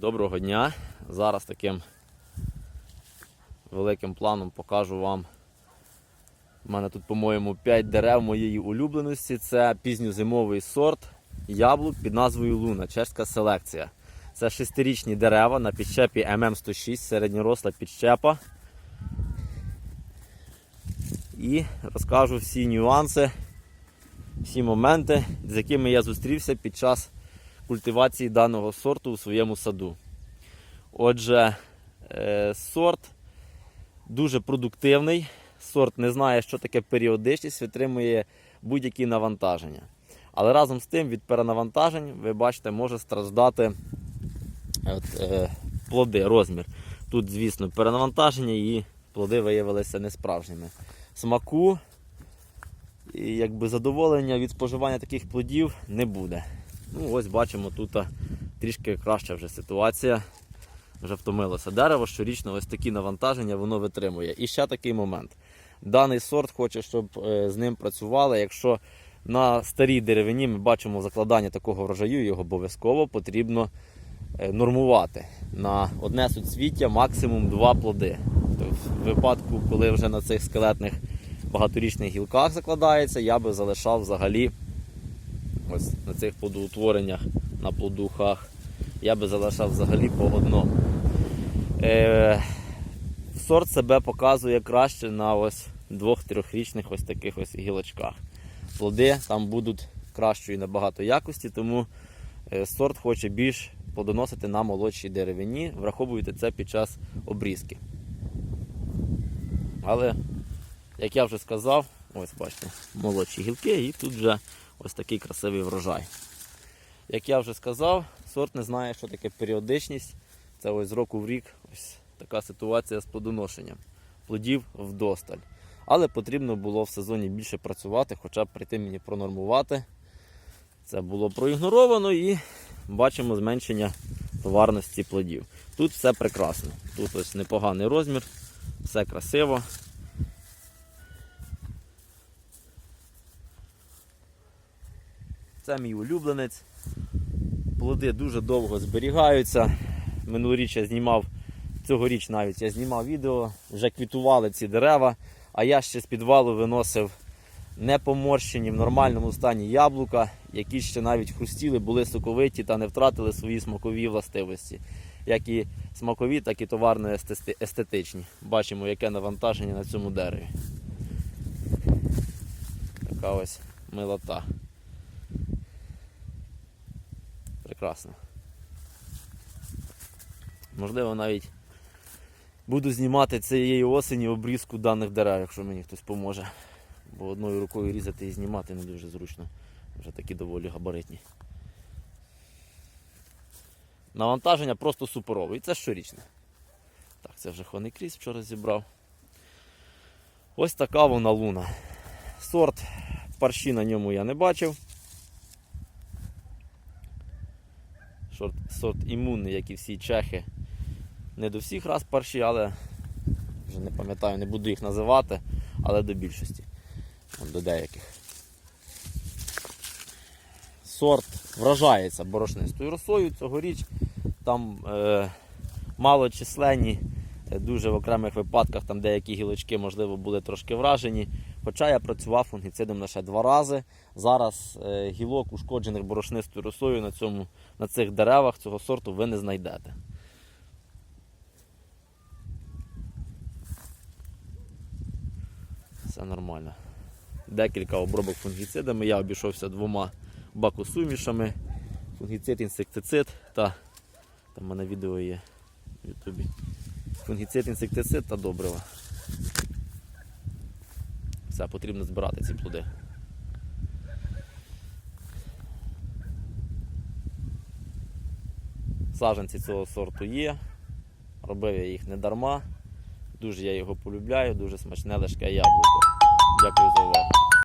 Доброго дня! Зараз таким великим планом покажу вам. У мене тут, по-моєму, 5 дерев моєї улюбленості. Це пізньозимовий сорт яблук під назвою Луна, чешська селекція. Це шестирічні дерева на підщепі ММ106, середньоросла підщепа. І розкажу всі нюанси, всі моменти, з якими я зустрівся під час культивації даного сорту у своєму саду. Отже, е, сорт дуже продуктивний. Сорт не знає, що таке періодичність, витримує будь-які навантаження. Але разом з тим від перенавантажень, ви бачите, може страждати от, е, плоди, розмір. Тут, звісно, перенавантаження і плоди виявилися несправжніми. Смаку і якби задоволення від споживання таких плодів не буде. Ну, ось бачимо, тут трішки краща вже ситуація. Вже втомилося дерево. Щорічно ось такі навантаження воно витримує. І ще такий момент. Даний сорт хоче, щоб е, з ним працювали. Якщо на старій деревині ми бачимо закладання такого врожаю, його обов'язково потрібно е, нормувати. На одне суцвіття максимум два плоди. В випадку, коли вже на цих скелетних багаторічних гілках закладається, я би залишав взагалі ось на цих плодоутвореннях, на плодухах, я би залишав взагалі по одному. Е, сорт себе показує краще на ось двох-трьохрічних ось таких ось гілочках. Плоди там будуть кращої набагато якості, тому е, сорт хоче більш плодоносити на молодшій деревині. Враховуйте це під час обрізки. Але, як я вже сказав, ось бачите, молодші гілки і тут вже ось такий красивий врожай. Як я вже сказав, сорт не знає, що таке періодичність. Це ось з року в рік ось така ситуація з плодоношенням. Плодів вдосталь. Але потрібно було в сезоні більше працювати, хоча б прийти мені пронормувати. Це було проігноровано і бачимо зменшення товарності плодів. Тут все прекрасно. Тут ось непоганий розмір, все красиво. Це мій улюбленець. Плоди дуже довго зберігаються. Минулоріч я знімав, цьогоріч навіть я знімав відео, вже квітували ці дерева, а я ще з підвалу виносив не поморщені в нормальному стані яблука, які ще навіть хрустіли, були соковиті та не втратили свої смакові властивості. Як і смакові, так і товарно естетичні. Бачимо, яке навантаження на цьому дереві. Така ось милота. Прекрасно. Можливо, навіть буду знімати цієї осені обрізку даних дерев, якщо мені хтось поможе. Бо одною рукою різати і знімати не дуже зручно. Вже такі доволі габаритні. Навантаження просто суперове. І це щорічне. Так, це вже хонекріс вчора зібрав. Ось така вона луна. Сорт парші на ньому я не бачив. Сорт, сорт імунний, як і всі чехи. Не до всіх раз парші, але вже не пам'ятаю, не буду їх називати, але до більшості. До деяких. Сорт вражається борошнистою росою цьогоріч. Там е, малочисленні, е, дуже в окремих випадках там деякі гілочки, можливо, були трошки вражені. Хоча я працював фунгіцидом лише два рази. Зараз е, гілок, ушкоджених борошнистою росою на, цьому, на цих деревах цього сорту ви не знайдете. Все нормально. Декілька обробок фунгіцидами. Я обійшовся двома бакосумішами. Фунгіцид, інсектицид та там в мене відео є в Ютубі. Фунгіцид, інсектицид та добрива. Все, потрібно збирати ці плоди. Саженці цього сорту є. Робив я їх не дарма. Дуже я його полюбляю, дуже смачне лежке яблуко. Дякую за увагу.